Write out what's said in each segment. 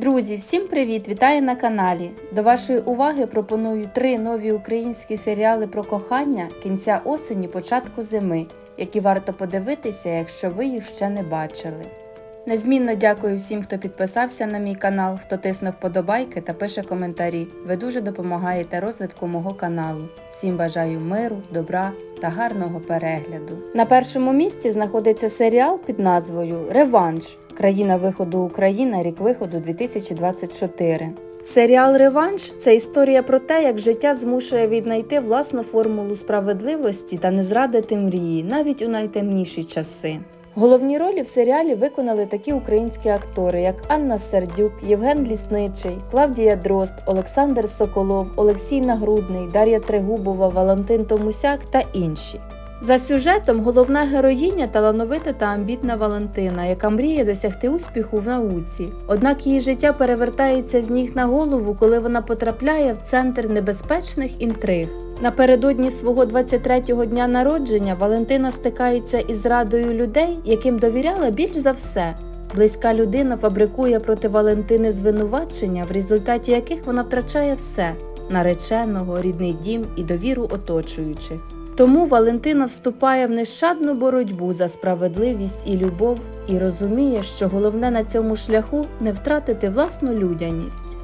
Друзі, всім привіт! Вітаю на каналі. До вашої уваги пропоную три нові українські серіали про кохання кінця осені, початку зими, які варто подивитися, якщо ви їх ще не бачили. Незмінно дякую всім, хто підписався на мій канал, хто тисне вподобайки та пише коментарі. Ви дуже допомагаєте розвитку мого каналу. Всім бажаю миру, добра та гарного перегляду. На першому місці знаходиться серіал під назвою Реванш. Країна виходу Україна, рік виходу 2024. Серіал Реванш це історія про те, як життя змушує віднайти власну формулу справедливості та не зрадити мрії навіть у найтемніші часи. Головні ролі в серіалі виконали такі українські актори, як Анна Сердюк, Євген Лісничий, Клавдія Дрозд, Олександр Соколов, Олексій Нагрудний, Дар'я Трегубова, Валентин Томусяк та інші. За сюжетом головна героїня талановита та амбітна Валентина, яка мріє досягти успіху в науці. Однак її життя перевертається з ніг на голову, коли вона потрапляє в центр небезпечних інтриг. Напередодні свого 23-го дня народження Валентина стикається із радою людей, яким довіряла більш за все. Близька людина фабрикує проти Валентини звинувачення, в результаті яких вона втрачає все нареченого, рідний дім і довіру оточуючих. Тому Валентина вступає в нещадну боротьбу за справедливість і любов і розуміє, що головне на цьому шляху не втратити власну людяність.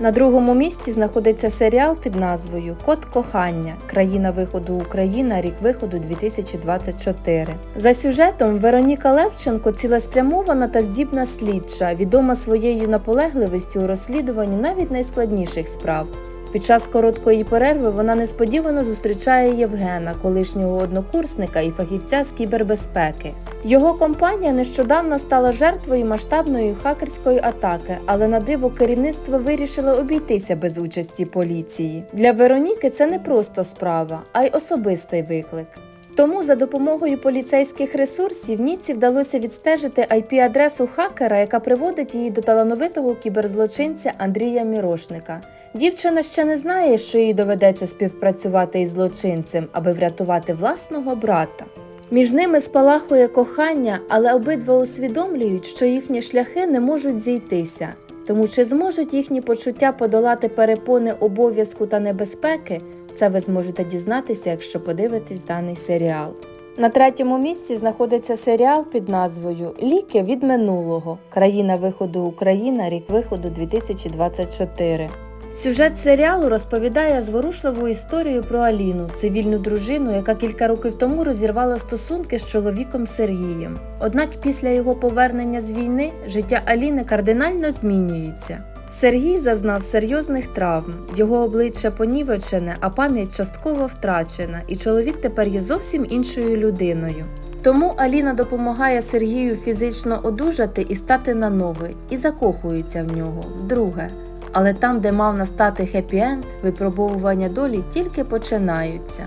На другому місці знаходиться серіал під назвою Код кохання. Країна виходу Україна, рік виходу 2024. За сюжетом Вероніка Левченко цілеспрямована та здібна слідча, відома своєю наполегливістю у розслідуванні навіть найскладніших справ. Під час короткої перерви вона несподівано зустрічає Євгена, колишнього однокурсника і фахівця з кібербезпеки. Його компанія нещодавно стала жертвою масштабної хакерської атаки, але на диво керівництво вирішило обійтися без участі поліції. Для Вероніки це не просто справа, а й особистий виклик. Тому за допомогою поліцейських ресурсів Ніці вдалося відстежити IP-адресу хакера, яка приводить її до талановитого кіберзлочинця Андрія Мірошника. Дівчина ще не знає, що їй доведеться співпрацювати із злочинцем, аби врятувати власного брата. Між ними спалахує кохання, але обидва усвідомлюють, що їхні шляхи не можуть зійтися. Тому чи зможуть їхні почуття подолати перепони обов'язку та небезпеки, це ви зможете дізнатися, якщо подивитесь даний серіал. На третьому місці знаходиться серіал під назвою Ліки від минулого. Країна виходу Україна, рік виходу 2024. Сюжет серіалу розповідає зворушливу історію про Аліну, цивільну дружину, яка кілька років тому розірвала стосунки з чоловіком Сергієм. Однак після його повернення з війни життя Аліни кардинально змінюється. Сергій зазнав серйозних травм, його обличчя понівечене, а пам'ять частково втрачена, і чоловік тепер є зовсім іншою людиною. Тому Аліна допомагає Сергію фізично одужати і стати на ноги, і закохується в нього вдруге. Але там, де мав настати хеппі-енд, випробовування долі тільки починаються.